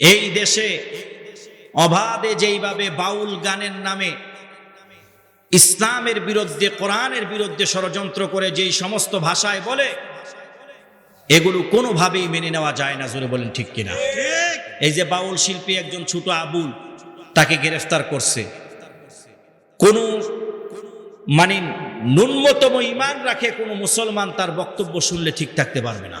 এই দেশে অবাধে যেইভাবে বাউল গানের নামে ইসলামের বিরুদ্ধে, কোরআনের বিরুদ্ধে ষড়যন্ত্র করে যেই সমস্ত ভাষায় বলে, এগুলো কোনোভাবেই মেনে নেওয়া যায় না, জোরে বলেন ঠিক কিনা? এই যে বাউল শিল্পী একজন ছোট আবুল, তাকে গ্রেফতার করছে। কোনো মানে ন্যূনতম ইমান রাখে কোনো মুসলমান, তার বক্তব্য শুনলে ঠিক থাকতে পারবে না।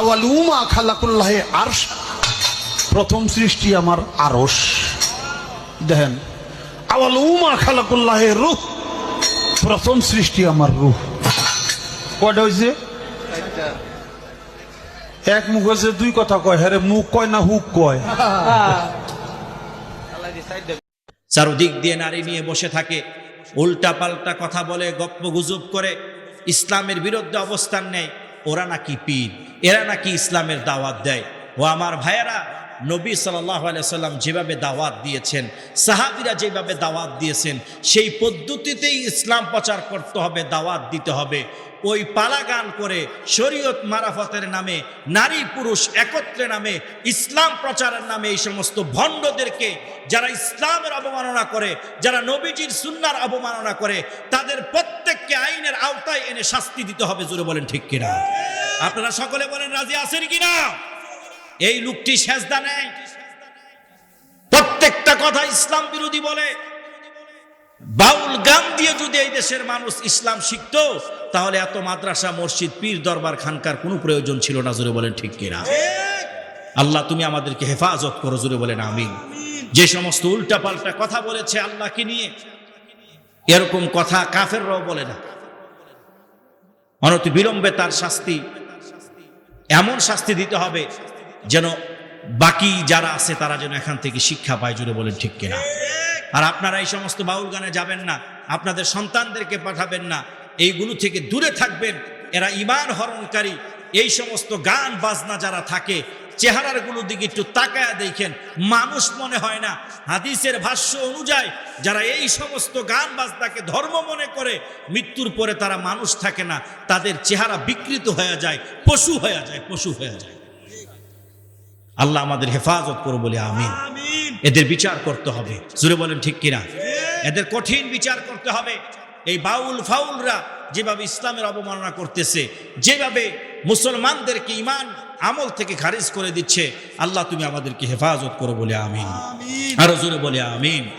আওয়ালুমা খালাকুল্লাহে আরশ। প্রথম সৃষ্টি আমার আরস দেখেন, আওয়ালুমা খালাকুল্লাহে রুহ। প্রথম সৃষ্টি আমার রুহ। হয়েছে এক মুখ হয়েছে দুই কথা কয়। হ্যাঁ মুখ কয় না হুক কয়? চারদিক দিয়ে নারী নিয়ে বসে থাকে উল্টা পাল্টা কথা বলে, গপ্প গুজব করে, ইসলামের বিরুদ্ধে অবস্থান নেয়। ওরা নাকি পীর, এরা নাকি ইসলামের দাওয়াত দেয়। ও আমার ভাইয়েরা, নবী সাল্লাহ সাল্লাম যেভাবে দাওয়াত দিয়েছেন, সাহাবিরা যেভাবে দাওয়াত দিয়েছেন, সেই পদ্ধতিতেই ইসলাম প্রচার করতে হবে, দাওয়াত দিতে হবে। ওই পালা গান করে শরীয়ত মারাফতের নামে, নারী পুরুষ একত্রে নামে, ইসলাম প্রচারের নামে এই সমস্ত ভণ্ডদেরকে যারা ইসলামের অবমাননা করে, যারা নবীজির সুন্নার অবমাননা করে, তাদের প্রত্যেককে আইনের আওতায় এনে শাস্তি দিতে হবে, জোরে বলেন ঠিক কিনা? আপনারা সকলে বলেন রাজি আছেন কিনা? এই লোকটি সেজদা নেয়। প্রত্যেকটা কথা ইসলাম বিরোধী বলে। বাউল গান দিয়ে যদি এই দেশের মানুষ ইসলাম শিখতো, তাহলে এত মাদ্রাসা, মসজিদ, পীর দরবার, খানকার কোনো প্রয়োজন ছিল না, জোরে বলেন ঠিক কিনা? আল্লাহ, তুমি আমাদেরকে হেফাজত করো, জোরে বলেন আমিন। যে সমস্ত উল্টা পাল্টা কথা বলেছে আল্লাহকে নিয়ে এরকম কথা কাফেররাও বলে না। অনতি বিলম্বে তার শাস্তি, এমন শাস্তি দিতে হবে যেন বাকি যারা আছে তারা যেন এখান থেকে শিক্ষা পায় জুড়ে বলেন ঠিক কিনা। আর আপনারা এই সমস্ত বাউল গানে যাবেন না, আপনাদের সন্তানদেরকে পাঠাবেন না, এইগুলো থেকে দূরে থাকবেন। এরা ইমান হরণকারী, এই সমস্ত গান বাজনা যারা থাকে চেহারারগুলো দিকে একটু তাকায়া দেখেন। মানুষ মনে হয় না। হাদিসের ভাষ্য অনুযায়ী যারা এই সমস্ত গান বাজনাকে ধর্ম মনে করে মৃত্যুর পরে তারা মানুষ থাকে না। তাদের চেহারা বিকৃত হয়ে যায় পশু হয়ে যায় পশু হয়ে যায়। আল্লাহ আমাদের হেফাজত করো বলে আমিন। এদের বিচার করতে হবে। জুড়ে বলেন ঠিক কিনা? এদের কঠিন বিচার করতে হবে। এই বাউল ফাউলরা যেভাবে ইসলামের অবমাননা করতেছে যেভাবে মুসলমানদেরকে ইমান আমল থেকে খারিজ করে দিচ্ছে। আল্লাহ তুমি আমাদেরকে হেফাজত করো বলে আমিন। আরও জোরে বলে আমিন।